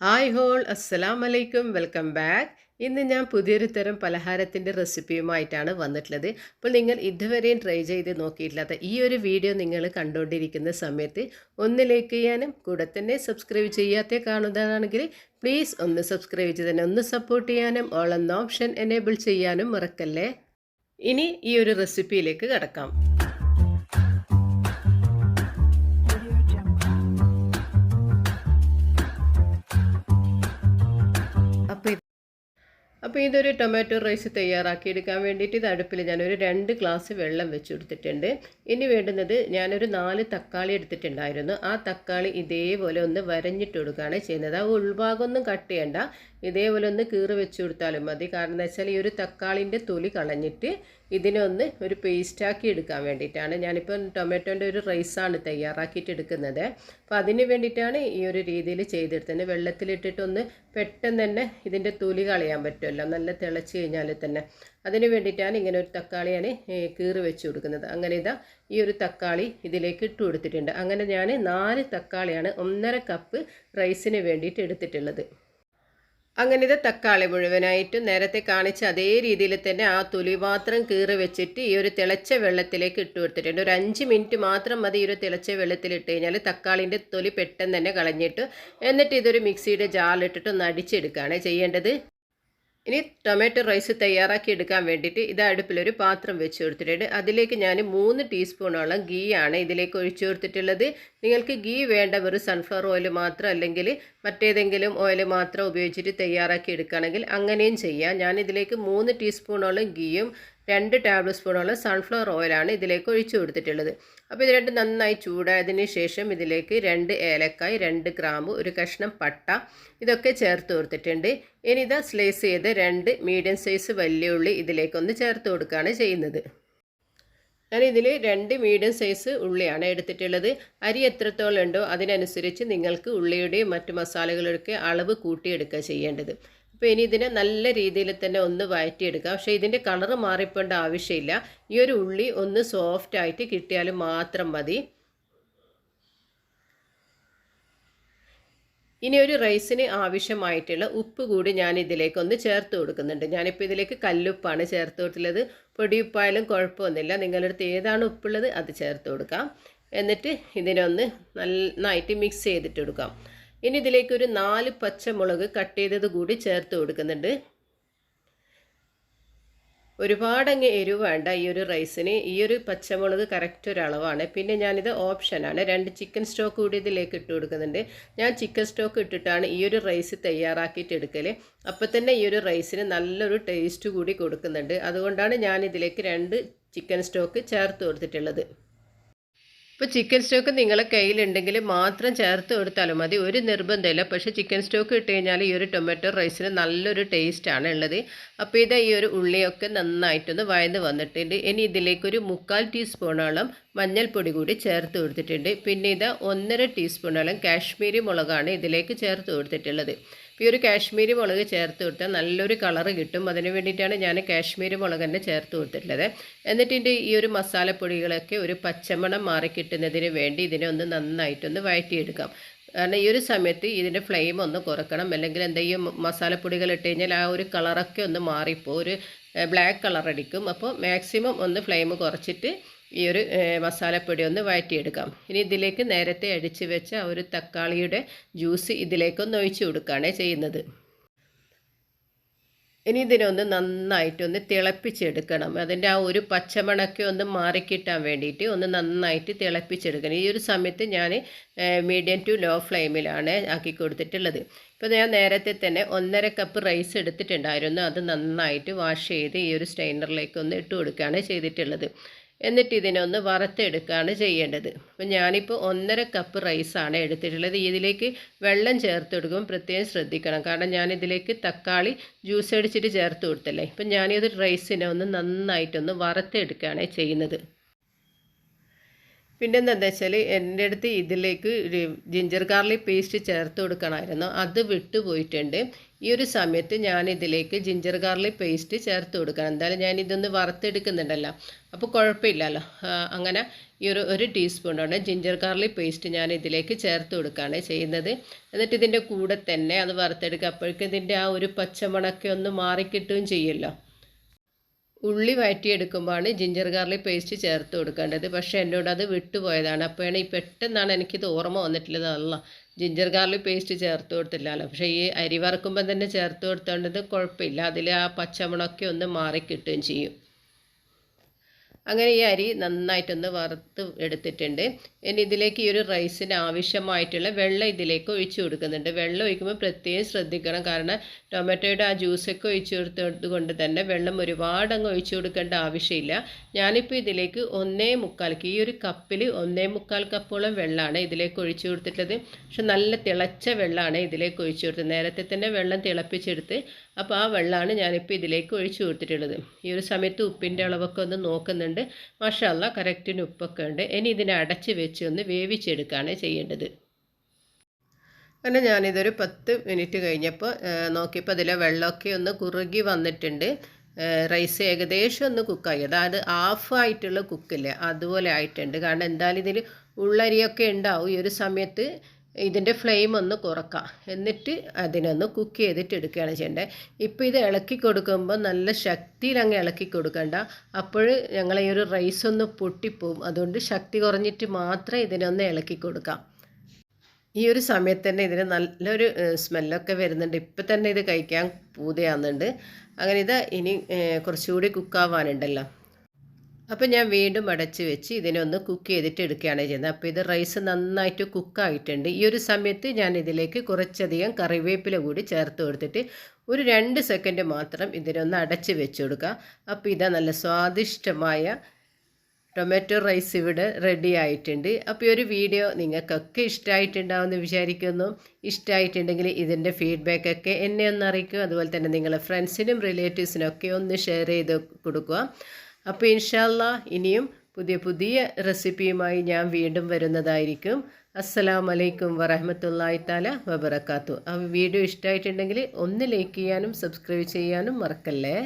Hi whole അസ്സലാം വലൈക്കും welcome back. ഇന്ന് ഞാൻ പുതിയൊരു തരം പലഹാരത്തിന്റെ റെസിപ്പിയുമായിട്ടാണ് വന്നിട്ടുള്ളത്. അപ്പോൾ നിങ്ങൾ ഇതുവരെയും ട്രൈ ചെയ്ത് നോക്കിയിട്ടില്ലാത്ത ഈ ഒരു വീഡിയോ നിങ്ങൾ കണ്ടുകൊണ്ടിരിക്കുന്ന സമയത്ത് ഒന്ന് ലൈക്ക് ചെയ്യാനും കൂടെ തന്നെ സബ്സ്ക്രൈബ് ചെയ്യാത്ത കാണുന്നതാണെങ്കിൽ പ്ലീസ് ഒന്ന് സബ്സ്ക്രൈബ് ചെയ്ത് തന്നെ ഒന്ന് സപ്പോർട്ട് ചെയ്യാനും ഓൾ എന്ന ഓപ്ഷൻ എനേബിൾ ചെയ്യാനും മറക്കല്ലേ? ഇനി ഈ ഒരു റെസിപ്പിയിലേക്ക് കടക്കാം. അപ്പോൾ ഇതൊരു ടൊമാറ്റോ റൈസ് തയ്യാറാക്കിയെടുക്കാൻ വേണ്ടിയിട്ട് ഇത് അടുപ്പിൽ ഞാനൊരു രണ്ട് ഗ്ലാസ് വെള്ളം വെച്ച് കൊടുത്തിട്ടുണ്ട് ഇനി വേണ്ടുന്നത് ഞാനൊരു നാല് തക്കാളി എടുത്തിട്ടുണ്ടായിരുന്നു. ആ തക്കാളി ഇതേപോലെ ഒന്ന് വരഞ്ഞിട്ട് കൊടുക്കുകയാണ് ചെയ്യുന്നത്. ആ ഉൾഭാഗമൊന്നും കട്ട് ചെയ്യണ്ട. ഇതേപോലെ ഒന്ന് കീറി വെച്ച് കൊടുത്താലും മതി. കാരണം എന്താ വെച്ചാൽ ഈ ഒരു തക്കാളിന്റെ തൊലി കളഞ്ഞിട്ട് ഇതിനെ ഒന്ന് ഒരു പേസ്റ്റാക്കി എടുക്കാൻ വേണ്ടിയിട്ടാണ്. ഞാനിപ്പോൾ ടൊമാറ്റോന്റെ ഒരു റൈസാണ് തയ്യാറാക്കിയിട്ട് എടുക്കുന്നത്. അപ്പോൾ അതിന് വേണ്ടിയിട്ടാണ് ഈ ഒരു രീതിയിൽ ചെയ്തെടുത്തത്. വെള്ളത്തിലിട്ടിട്ടൊന്ന് പെട്ടെന്ന് തന്നെ ഇതിന്റെ തൊലി കളയാൻ പറ്റുമല്ലോ. നല്ല തിളച്ച് കഴിഞ്ഞാൽ തന്നെ. അതിന് വേണ്ടിയിട്ടാണ് ഇങ്ങനെ ഒരു തക്കാളിയാണ് കീറി വെച്ച് കൊടുക്കുന്നത്. അങ്ങനെ ഇതാ ഈ ഒരു തക്കാളി ഇതിലേക്ക് ഇട്ട് കൊടുത്തിട്ടുണ്ട്. അങ്ങനെ ഞാൻ നാല് തക്കാളിയാണ് ഒന്നര കപ്പ് റൈസിന് വേണ്ടിയിട്ട് എടുത്തിട്ടുള്ളത്. അങ്ങനെ ഇത് തക്കാളി മുഴുവനായിട്ട് നേരത്തെ കാണിച്ച അതേ രീതിയിൽ തന്നെ ആ തൊലി മാത്രം കീറി വെച്ചിട്ട് ഈ ഒരു തിളച്ച വെള്ളത്തിലേക്ക് ഇട്ട് കൊടുത്തിട്ടുണ്ട്. ഒരു അഞ്ച് മിനിറ്റ് മാത്രം മതി ഈ ഒരു തിളച്ച വെള്ളത്തിൽ ഇട്ട് കഴിഞ്ഞാൽ തക്കാളിന്റെ തൊലി പെട്ടെന്ന് തന്നെ കളഞ്ഞിട്ട് എന്നിട്ട് ഇതൊരു മിക്സിയുടെ ജാറിലിട്ടിട്ട് ഒന്ന് അടിച്ചെടുക്കുകയാണ് ചെയ്യേണ്ടത്. ഇനി ടൊമാറ്റോ റൈസ് തയ്യാറാക്കി എടുക്കാൻ വേണ്ടിയിട്ട് ഇത് അടുപ്പിലൊരു പാത്രം വെച്ച് കൊടുത്തിട്ടുണ്ട്. അതിലേക്ക് ഞാൻ മൂന്ന് ടീസ്പൂണോളം ഗീ ആണ് ഇതിലേക്ക് ഒഴിച്ചു കൊടുത്തിട്ടുള്ളത്. നിങ്ങൾക്ക് ഗീ വേണ്ട വെറും സൺഫ്ലവർ ഓയിൽ മാത്രം അല്ലെങ്കിൽ മറ്റേതെങ്കിലും ഓയിൽ മാത്രം ഉപയോഗിച്ചിട്ട് തയ്യാറാക്കി എടുക്കുകയാണെങ്കിൽ അങ്ങനെയും ചെയ്യാം. ഞാൻ ഇതിലേക്ക് മൂന്ന് ടീസ്പൂണോളം ഗീയും രണ്ട് ടേബിൾ സ്പൂണോളം സൺഫ്ലവർ ഓയിലാണ് ഇതിലേക്ക് ഒഴിച്ചു കൊടുത്തിട്ടുള്ളത്. അപ്പോൾ ഇത് രണ്ട് നന്നായി ചൂടായതിന് ശേഷം ഇതിലേക്ക് രണ്ട് ഏലക്കായ് രണ്ട് ഗ്രാമ്പ് ഒരു കഷ്ണം പട്ട ഇതൊക്കെ ചേർത്ത് കൊടുത്തിട്ടുണ്ട്. ഇനി ഇത് സ്ലൈസ് ചെയ്ത് രണ്ട് മീഡിയം സൈസ് വലിയ ഉള്ളി ഇതിലേക്കൊന്ന് ചേർത്ത് കൊടുക്കുകയാണ് ചെയ്യുന്നത്. ഞാൻ ഇതിൽ രണ്ട് മീഡിയം സൈസ് ഉള്ളിയാണ് എടുത്തിട്ടുള്ളത്. അരി എത്രത്തോളം ഉണ്ടോ അതിനനുസരിച്ച് നിങ്ങൾക്ക് ഉള്ളിയുടെയും മറ്റ് മസാലകളുടെയൊക്കെ അളവ് കൂട്ടിയെടുക്കുക ചെയ്യേണ്ടത്. അപ്പോൾ ഇനി ഇതിനെ നല്ല രീതിയിൽ തന്നെ ഒന്ന് വഴറ്റിയെടുക്കുക. പക്ഷേ ഇതിന്റെ കളറ് മാറിപ്പോണ്ട ആവശ്യമില്ല. ഈ ഒരു ഉള്ളി ഒന്ന് സോഫ്റ്റായിട്ട് കിട്ടിയാൽ മാത്രം മതി. ഇനി ഒരു റൈസിന് ആവശ്യമായിട്ടുള്ള ഉപ്പ് കൂടി ഞാൻ ഇതിലേക്ക് ഒന്ന് ചേർത്ത് കൊടുക്കുന്നുണ്ട്. ഞാനിപ്പോൾ ഇതിലേക്ക് കല്ലുപ്പാണ് ചേർത്ത് കൊടുത്തുള്ളത് പൊടിയുപ്പായാലും കുഴപ്പമൊന്നുമില്ല. നിങ്ങളുടെ അടുത്ത് ഏതാണ് ഉപ്പുള്ളത് അത് ചേർത്ത് കൊടുക്കാം. എന്നിട്ട് ഇതിനൊന്ന് നന്നായിട്ട് മിക്സ് ചെയ്തിട്ട് കൊടുക്കാം. ഇനി ഇതിലേക്ക് ഒരു നാല് പച്ചമുളക് കട്ട് ചെയ്തത് കൂടി ചേർത്ത് കൊടുക്കുന്നുണ്ട്. ഒരുപാടങ്ങ് എരിവ് വേണ്ട ഈ ഒരു റൈസിന്. ഈ ഒരു പച്ചമുളക് കറക്റ്റ് അളവാണ്. പിന്നെ ഞാനിത് ഓപ്ഷനാണ് രണ്ട് ചിക്കൻ സ്റ്റോക്ക് കൂടി ഇതിലേക്ക് ഇട്ട് കൊടുക്കുന്നുണ്ട്. ഞാൻ ചിക്കൻ സ്റ്റോക്ക് ഇട്ടിട്ടാണ് ഈ ഒരു റൈസ് തയ്യാറാക്കിയിട്ട് എടുക്കൽ അപ്പോൾ തന്നെ ഈ ഒരു റൈസിന് നല്ലൊരു ടേസ്റ്റ് കൂടി കൊടുക്കുന്നുണ്ട്. അതുകൊണ്ടാണ് ഞാനിതിലേക്ക് രണ്ട് ചിക്കൻ സ്റ്റോക്ക് ചേർത്ത് കൊടുത്തിട്ടുള്ളത്. ഇപ്പോൾ ചിക്കൻ സ്റ്റോക്ക് നിങ്ങളെ കയ്യിലുണ്ടെങ്കിൽ മാത്രം ചേർത്ത് കൊടുത്താലും മതി. ഒരു നിർബന്ധമില്ല. പക്ഷേ ചിക്കൻ സ്റ്റോക്ക് ഇട്ട് കഴിഞ്ഞാൽ ഈ ഒരു ടൊമാറ്റോ റൈസിന് നല്ലൊരു ടേസ്റ്റാണ് ഉള്ളത്. അപ്പോൾ ഇത് ഈ ഒരു ഉള്ളിയൊക്കെ നന്നായിട്ടൊന്ന് വയന്ന് വന്നിട്ടുണ്ട്. ഇനി ഇതിലേക്കൊരു മുക്കാൽ ടീസ്പൂണോളം മഞ്ഞൾപ്പൊടി കൂടി ചേർത്ത് കൊടുത്തിട്ടുണ്ട്. പിന്നെ ഇത് ഒന്നര ടീസ്പൂണോളം കാശ്മീരി മുളകാണ് ഇതിലേക്ക് ചേർത്ത് കൊടുത്തിട്ടുള്ളത്. ഈ ഒരു കാശ്മീരി മുളക് ചേർത്ത് കൊടുത്താൽ നല്ലൊരു കളറ് കിട്ടും. അതിന് വേണ്ടിയിട്ടാണ് ഞാൻ കാശ്മീരി മുളക് തന്നെ ചേർത്ത് കൊടുത്തിട്ടുള്ളത്. എന്നിട്ട് ഇതിന്റെ ഈ ഒരു മസാലപ്പൊടികളൊക്കെ ഒരു പച്ചമണം മാറി കിട്ടുന്നതിന് വേണ്ടി ഇതിനെ ഒന്ന് നന്നായിട്ടൊന്ന് വഴറ്റിയെടുക്കാം. കാരണം ഈ ഒരു സമയത്ത് ഇതിന്റെ ഫ്ലെയിം ഒന്ന് കുറക്കണം. അല്ലെങ്കിൽ എന്തെങ്കിലും മസാലപ്പൊടികൾ ഇട്ട് കഴിഞ്ഞാൽ ആ ഒരു കളറൊക്കെ ഒന്ന് മാറിപ്പോൾ ഒരു ബ്ലാക്ക് കളർ അടിക്കും അപ്പോൾ മാക്സിമം ഒന്ന് ഫ്ലെയിം കുറച്ചിട്ട് ഈ ഒരു മസാലപ്പൊടി ഒന്ന് വഴറ്റിയെടുക്കാം. ഇനി ഇതിലേക്ക് നേരത്തെ അടിച്ച് വെച്ച ഒരു തക്കാളിയുടെ ജ്യൂസ് ഇതിലേക്കൊന്ന് ഒഴിച്ചു കൊടുക്കുകയാണ് ചെയ്യുന്നത്. ഇനി ഇതിനൊന്ന് നന്നായിട്ടൊന്ന് തിളപ്പിച്ചെടുക്കണം. അതിന്റെ ആ ഒരു പച്ചമണക്കെ ഒന്ന് മാറിക്കിട്ടാൻ വേണ്ടിയിട്ട് ഒന്ന് നന്നായിട്ട് തിളപ്പിച്ചെടുക്കണം. ഈ ഒരു സമയത്ത് ഞാൻ മീഡിയം ടു ലോ ഫ്ലെയിമിലാണ് ആക്കി കൊടുത്തിട്ടുള്ളത്. ഇപ്പോൾ ഞാൻ നേരത്തെ തന്നെ ഒന്നര കപ്പ് റൈസ് എടുത്തിട്ടുണ്ടായിരുന്നു. അത് നന്നായിട്ട് വാഷ് ചെയ്ത് ഈ ഒരു സ്റ്റൈനറിലേക്ക് ഒന്ന് ഇട്ട് കൊടുക്കുകയാണ് ചെയ്തിട്ടുള്ളത്. എന്നിട്ട് ഇതിനൊന്ന് വറുത്തെടുക്കുകയാണ് ചെയ്യേണ്ടത്. അപ്പം ഞാനിപ്പോൾ ഒന്നര കപ്പ് റൈസാണ് എടുത്തിട്ടുള്ളത്. ഇതിലേക്ക് വെള്ളം ചേർത്ത് കൊടുക്കുമ്പോൾ പ്രത്യേകം ശ്രദ്ധിക്കണം. കാരണം ഞാനിതിലേക്ക് തക്കാളി ജ്യൂസ് അടിച്ചിട്ട് ചേർത്ത് കൊടുത്തല്ലേ? ഇപ്പം ഞാനിത് റൈസിനെ ഒന്ന് നന്നായിട്ടൊന്ന് വറുത്തെടുക്കുകയാണ് ചെയ്യുന്നത്. പിന്നെ എന്താ വെച്ചാൽ എന്റെ അടുത്ത് ഇതിലേക്ക് ജിഞ്ചർ ഗാർലിക് പേസ്റ്റ് ചേർത്ത് കൊടുക്കണമായിരുന്നു. അത് വിട്ടുപോയിട്ടുണ്ട് ഈ ഒരു സമയത്ത് ഞാൻ ഇതിലേക്ക് ജിഞ്ചർ ഗാർലിക് പേസ്റ്റ് ചേർത്ത് കൊടുക്കണം. എന്തായാലും ഞാൻ ഇതൊന്ന് വറുത്തെടുക്കുന്നുണ്ടല്ലോ. അപ്പോൾ കുഴപ്പമില്ലല്ലോ. അങ്ങനെ ഈ ഒരു ഒരു ടീസ്പൂണോടെ ജിഞ്ചർ ഗാർലിക് പേസ്റ്റ് ഞാൻ ഇതിലേക്ക് ചേർത്ത് കൊടുക്കുകയാണ് ചെയ്യുന്നത്. എന്നിട്ട് ഇതിന്റെ കൂടെ തന്നെ അത് വറുത്തെടുക്കുക. അപ്പോഴേക്കും ഇതിന്റെ ആ ഒരു പച്ചമുളക്കൊന്ന് മാറിക്കിട്ടുകയും ചെയ്യുമല്ലോ. ഉള്ളി വഴറ്റിയെടുക്കുമ്പോഴാണ് ജിഞ്ചർ ഗാർലിക് പേസ്റ്റ് ചേർത്ത് കൊടുക്കേണ്ടത്. പക്ഷേ എന്നോട് അത് വിട്ടുപോയതാണ്. അപ്പോഴാണ് ഈ പെട്ടെന്നാണ് എനിക്കിത് ഓർമ്മ വന്നിട്ടുള്ളത്. അല്ല ജിഞ്ചർ ഗാർലിക് പേസ്റ്റ് ചേർത്ത് കൊടുത്തില്ലല്ലോ പക്ഷേ ഈ അരി വറുക്കുമ്പോൾ തന്നെ ചേർത്ത് കൊടുത്തോണ്ടത് കുഴപ്പമില്ല. അതിൽ ആ പച്ചമുളകൊക്കെ ഒന്ന് മാറിക്കിട്ടുകയും ചെയ്യും. അങ്ങനെ ഈ അരി നന്നായിട്ടൊന്ന് വറുത്ത് എടുത്തിട്ടുണ്ട്. ഇനി ഇതിലേക്ക് ഈ ഒരു റൈസിന് ആവശ്യമായിട്ടുള്ള വെള്ളം ഇതിലേക്ക് ഒഴിച്ചു കൊടുക്കുന്നുണ്ട്. വെള്ളം ഒഴിക്കുമ്പോൾ പ്രത്യേകം ശ്രദ്ധിക്കണം. കാരണം ടൊമാറ്റോയുടെ ആ ജ്യൂസൊക്കെ ഒഴിച്ചു കൊടുത്തത് കൊണ്ട് തന്നെ വെള്ളം ഒരുപാട് അങ്ങ് ഒഴിച്ചു കൊടുക്കേണ്ട ആവശ്യമില്ല. ഞാനിപ്പോൾ ഇതിലേക്ക് ഒന്നേ മുക്കാൽ ഈ ഒരു കപ്പിൽ ഒന്നേ മുക്കാൽ കപ്പോളം വെള്ളമാണ് ഇതിലേക്ക് ഒഴിച്ചു കൊടുത്തിട്ടുള്ളത് പക്ഷെ നല്ല തിളച്ച വെള്ളമാണ് ഇതിലേക്ക് ഒഴിച്ചു കൊടുത്തത്. നേരത്തെ തന്നെ വെള്ളം തിളപ്പിച്ചെടുത്ത് അപ്പോൾ ആ വെള്ളമാണ് ഞാനിപ്പോൾ ഇതിലേക്ക് ഒഴിച്ചു കൊടുത്തിട്ടുള്ളത്. ഈ ഒരു സമയത്ത് ഉപ്പിന്റെ അളവൊക്കെ ഒന്ന് നോക്കുന്നുണ്ട്. മഷാല്ല കറക്റ്റിന് ഉപ്പൊക്കെ ഉണ്ട്. ഇനി ഇതിനെ അടച്ച് ഒന്ന് വേവിച്ചെടുക്കുകയാണ് ചെയ്യേണ്ടത്. അങ്ങനെ ഞാനിതൊരു പത്ത് മിനിറ്റ് കഴിഞ്ഞപ്പോൾ നോക്കിയപ്പോൾ അതിലെ വെള്ളമൊക്കെ ഒന്ന് കുറുകി വന്നിട്ടുണ്ട്. റൈസ് ഏകദേശം ഒന്ന് കുക്കായി. അതായത് ഹാഫ് ആയിട്ടുള്ള കുക്കില്ലേ അതുപോലെ ആയിട്ടുണ്ട്. കാരണം എന്തായാലും ഇതിൽ ഉള്ളരിയൊക്കെ ഉണ്ടാവും. ഈ ഒരു സമയത്ത് ഇതിന്റെ ഫ്ലെയിം ഒന്ന് കുറക്കാം. എന്നിട്ട് അതിനൊന്ന് കുക്ക് ചെയ്തിട്ട് എടുക്കുകയാണ് ചെയ്യേണ്ടത്. ഇപ്പോൾ ഇത് ഇളക്കി കൊടുക്കുമ്പോൾ നല്ല ശക്തിയിൽ അങ്ങ് ഇളക്കി കൊടുക്കണ്ട. അപ്പോൾ ഞങ്ങൾ ഈ ഒരു റൈസ് ഒന്ന് പൊട്ടിപ്പോവും. അതുകൊണ്ട് ശക്തി കുറഞ്ഞിട്ട് മാത്രമേ ഇതിനൊന്ന് ഇളക്കി കൊടുക്കാം. ഈ ഒരു സമയത്ത് തന്നെ ഇതിന് നല്ലൊരു സ്മെല്ലൊക്കെ വരുന്നുണ്ട്. ഇപ്പം തന്നെ ഇത് കഴിക്കാൻ പൂതയാകുന്നുണ്ട് അങ്ങനെ ഇത് ഇനി കുറച്ചുകൂടി കുക്കാവാനുണ്ടല്ലോ അപ്പോൾ ഞാൻ വീണ്ടും അടച്ച് വെച്ച് ഇതിനെ ഒന്ന് കുക്ക് ചെയ്തിട്ട് എടുക്കുകയാണ് ചെയ്യുന്നത്. അപ്പോൾ ഇത് റൈസ് നന്നായിട്ട് കുക്കായിട്ടുണ്ട് ഈ ഒരു സമയത്ത് ഞാൻ ഇതിലേക്ക് കുറച്ചധികം കറിവേപ്പില കൂടി ചേർത്ത് കൊടുത്തിട്ട് ഒരു രണ്ട് സെക്കൻഡ് മാത്രം ഇതിനൊന്ന് അടച്ച് വെച്ച് കൊടുക്കുക. അപ്പോൾ ഇതാ നല്ല സ്വാദിഷ്ടമായ ടൊമാറ്റോ റൈസ് ഇവിടെ റെഡി ആയിട്ടുണ്ട്. അപ്പോൾ ഈ ഒരു വീഡിയോ നിങ്ങൾക്കൊക്കെ ഇഷ്ടമായിട്ടുണ്ടാവുമെന്ന് വിചാരിക്കുന്നു. ഇഷ്ടമായിട്ടുണ്ടെങ്കിൽ ഇതിന്റെ ഫീഡ്ബാക്കൊക്കെ എന്നെ ഒന്ന് അറിയിക്കുക. അതുപോലെ തന്നെ നിങ്ങളെ ഫ്രണ്ട്സിനും റിലേറ്റീവ്സിനും ഒക്കെ ഒന്ന് ഷെയർ ചെയ്ത് കൊടുക്കുക. അപ്പോൾ ഇൻഷാല്ല ഇനിയും പുതിയ പുതിയ റെസിപ്പിയുമായി ഞാൻ വീണ്ടും വരുന്നതായിരിക്കും. അസ്സലാമു അലൈക്കും വറഹമത്തല്ലായി താല വബറക്കാത്തു ആ വീഡിയോ ഇഷ്ടമായിട്ടുണ്ടെങ്കിൽ ഒന്ന് ലൈക്ക് ചെയ്യാനും സബ്സ്ക്രൈബ് ചെയ്യാനും മറക്കല്ലേ?